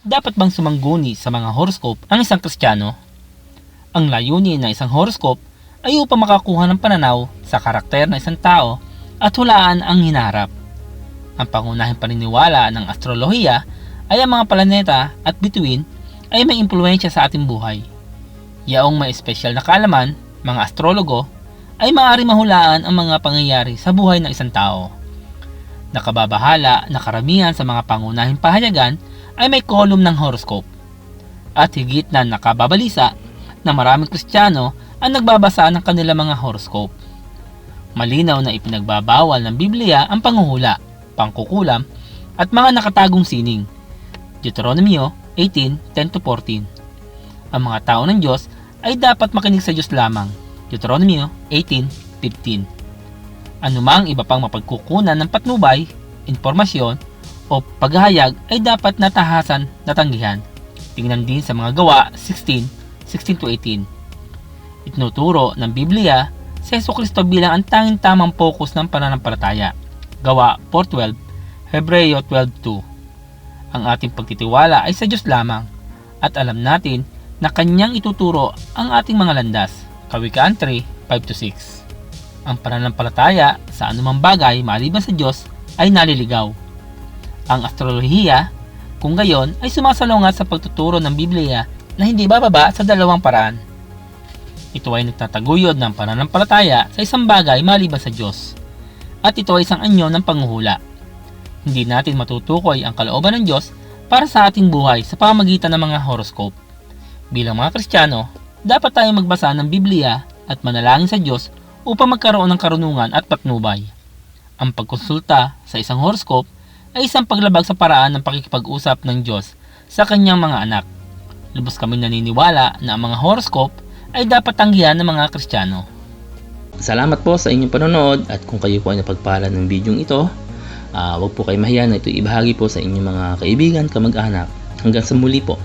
dapat bang sumangguni sa mga horoscope ang isang Kristiyano? Ang layunin ng isang horoscope ay upang makakuha ng pananaw sa karakter ng isang tao at hulaan ang hinaharap. Ang pangunahing paniniwala ng astrolohiya ay ang mga planeta at bituin ay may impluensya sa ating buhay. Yaong may espesyal na kaalaman, mga astrologo, ay maaari mahulaan ang mga pangyayari sa buhay ng isang tao. Nakababahala na karamihan sa mga pangunahing pahayagan ay may kolum ng horoscope. At higit na nakababalisa na maraming Kristiyano ang nagbabasa ng kanilang mga horoscope. Malinaw na ipinagbabawal ng Biblia ang panghuhula, pangkukulam, at mga nakatagong sining. Deuteronomio 18:10-14 Ang mga tao ng Diyos ay dapat makinig sa Diyos lamang. Deuteronomio 18:15 Anumang iba pang mapagkukunan ng patnubay, informasyon, o paghahayag ay dapat natahasan na tanggihan. Tingnan din sa mga gawa 16, 16-18. Itnuturo ng Biblia si Yeso Kristo bilang ang tanging tamang focus ng pananampalataya. Gawa 4.12, Hebreo 12.2 Ang ating pagtitiwala ay sa Diyos lamang at alam natin na Kanyang ituturo ang ating mga landas. Kawikaan 3, 5-6 Ang pananampalataya sa anumang bagay maliban sa Diyos ay naliligaw. Ang astrolohiya, kung gayon, ay sumasalungat sa pagtuturo ng Biblia na hindi bababa sa dalawang paraan. Ito ay nagtataguyod ng pananampalataya sa isang bagay maliban sa Diyos. At ito ay isang anyo ng panguhula. Hindi natin matutukoy ang kalooban ng Diyos para sa ating buhay sa pamamagitan ng mga horoscope. Bilang mga Kristiyano, dapat tayong magbasa ng Biblia at manalangin sa Diyos upang magkaroon ng karunungan at patnubay. Ang pagkonsulta sa isang horoscope ay isang paglabag sa paraan ng pakikipag-usap ng Diyos sa kanyang mga anak. Lubos kami naniniwala na ang mga horoscope ay dapat tanggihan ng mga Kristiyano. Salamat po sa inyong panonood at kung kayo po ay napagpala ng bidyong ito, ah, huwag po kayo mahiya na ito ibahagi po sa inyong mga kaibigan, kamag-anak. Hanggang sa muli po.